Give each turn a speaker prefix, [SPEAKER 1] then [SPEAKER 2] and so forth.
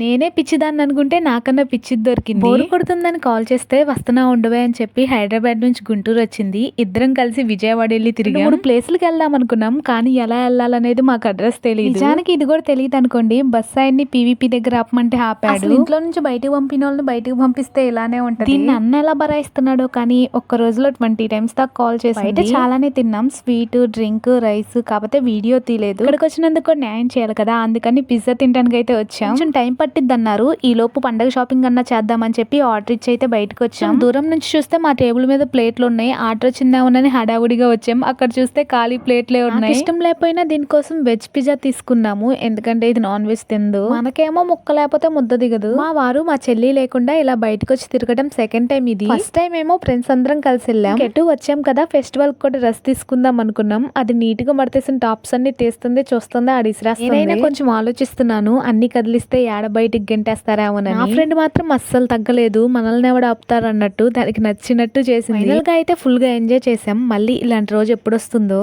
[SPEAKER 1] నేనే పిచ్చిదాన్ని అనుకుంటే నాకన్నా పిచ్చిది దొరికింది. బోరు కొడుతుందని కాల్ చేస్తే వస్తున్నా ఉండవే అని చెప్పి హైదరాబాద్ నుంచి గుంటూరు వచ్చింది. ఇద్దరం కలిసి విజయవాడ వెళ్ళి తిరిగి. మూడు ప్లేసులకి వెళ్దాం అనుకున్నాం కానీ ఎలా వెళ్ళాలనేది మాకు అడ్రస్ తెలియదు నిజానికి ఇది కూడా తెలియదు అనుకోండి. బస్ ఆయన్ని పీవీపీ దగ్గర ఆపమంటే ఆపాడు. ఇంట్లో నుంచి బయటకు పంపిన వాళ్ళని బయటకు పంపిస్తే ఇలానే ఉంటుంది? దీన్ని అన్న ఎలా భరాయిస్తున్నాడో కానీ ఒక్క రోజులో ట్వంటీ టైమ్స్ దాకా కాల్ చేసి బయట చాలానే తిన్నాం. స్వీట్ డ్రింక్ రైస్ కాకపోతే వీడియో తీయలేదు. ఇక్కడికి వచ్చినందుకు న్యాయం చేయాలి కదా. అందుకని పిజ్జా తినడానికి అయితే వచ్చాం టైం పట్టిద్ది అన్నారు ఈ లోపు పండగ షాపింగ్ అన్నా చేద్దామని చెప్పి ఆర్డర్ ఇచ్చి అయితే బయటకు వచ్చాం. దూరం నుంచి చూస్తే మా టేబుల్ మీద ప్లేట్లు ఉన్నాయి. ఆర్డర్ వచ్చిందామని హడావుడిగా వచ్చాం. అక్కడ చూస్తే ఖాళీ ప్లేట్లే ఉన్నాయి. ఇష్టం లేకపోయినా దీనికోసం వెజ్ పిజ్జా తీసుకున్నాము. ఎందుకంటే ఇది నాన్ వెజ్ తిందు. మనకేమో ముక్క లేకపోతే ముద్ద దిగదు. మా వారు మా చెల్లి లేకుండా ఇలా బయటకు వచ్చి తిరగడం సెకండ్ టైం ఇది. ఫస్ట్ టైం ఏమో ఫ్రెండ్స్ అందరం కలిసి వెళ్ళాం. ఎటు వచ్చాం కదా ఫెస్టివల్ కూడా డ్రెస్ తీసుకుందాం అనుకున్నాం. అది నీట్గా మడతేసిన టాప్స్ అన్ని తీస్తుంది చూస్తుంది ఆడిసిరాస్తుంది నేనైనా కొంచెం ఆలోచిస్తున్నాను. అన్ని కదిలిస్తే ఏడ బయటికి గెంటేస్తారేమోనని. నా ఫ్రెండ్ మాత్రం అస్సలు తగ్గలేదు. మనల్ని ఎవడ ఆపుతారు అన్నట్టు దానికి నచ్చినట్టు చేసింది. ఫైనల్గా అయితే ఫుల్గా ఎంజాయ్ చేసాం మళ్ళీ ఇలాంటి రోజు ఎప్పుడు వస్తుందో